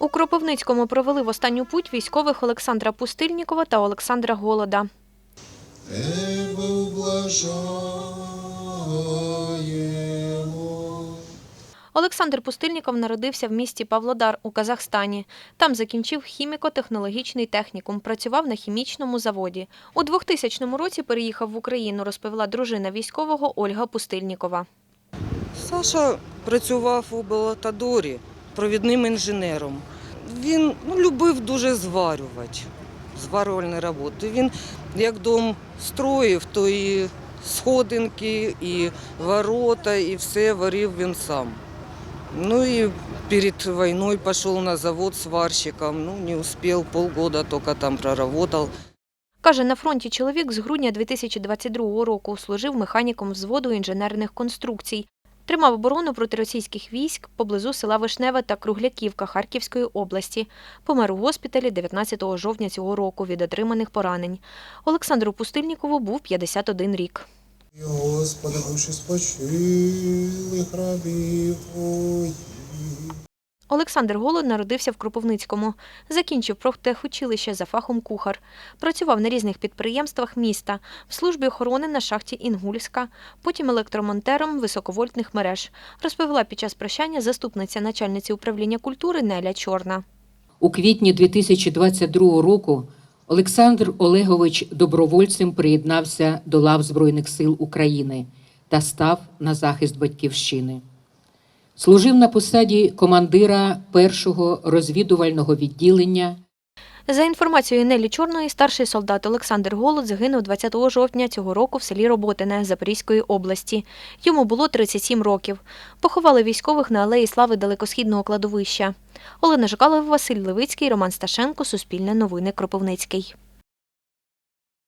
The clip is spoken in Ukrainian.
У Кропивницькому провели в останню путь військових Олександра Пустильнікова та Олександра Голода. Олександр Пустильніков народився в місті Павлодар у Казахстані. Там закінчив хіміко-технологічний технікум, працював на хімічному заводі. У 2000 році переїхав в Україну, розповіла дружина військового Ольга Пустильнікова. Саша працював у Белатадорі провідним інженером. Він ну, любив дуже зварювати, зварювальні роботи. Він як дом строїв, то і сходинки, і ворота, і все варив він сам. Ну и перед войной пошел на завод сварщиком. Ну, не успел, полгода только там проработал. Каже, на фронті чоловік з грудня 2022 року служив механіком взводу інженерних конструкцій. Тримав оборону проти російських військ поблизу села Вишневе та Кругляківка Харківської області. Помер у госпіталі 19 жовтня цього року від отриманих поранень. Олександру Пустильнікову був 51 рік. Господа Господи, душі спочилих рабів твоїх. Олександр Голод народився в Кропивницькому. Закінчив профтехучилище за фахом кухар. Працював на різних підприємствах міста, в службі охорони на шахті Інгульська, потім електромонтером високовольтних мереж, розповіла під час прощання заступниця начальниці управління культури Неля Чорна. У квітні 2022 року Олександр Олегович добровольцем приєднався до лав Збройних сил України та став на захист батьківщини. Служив на посаді командира першого розвідувального відділення За інформацією Нелі Чорної, старший солдат Олександр Голод загинув 20 жовтня цього року в селі Роботине Запорізької області. Йому було 37 років. Поховали військових на алеї слави далекосхідного кладовища. Олена Жикалова, Василь Левицький, Роман Сташенко, Суспільне новини Кропивницький.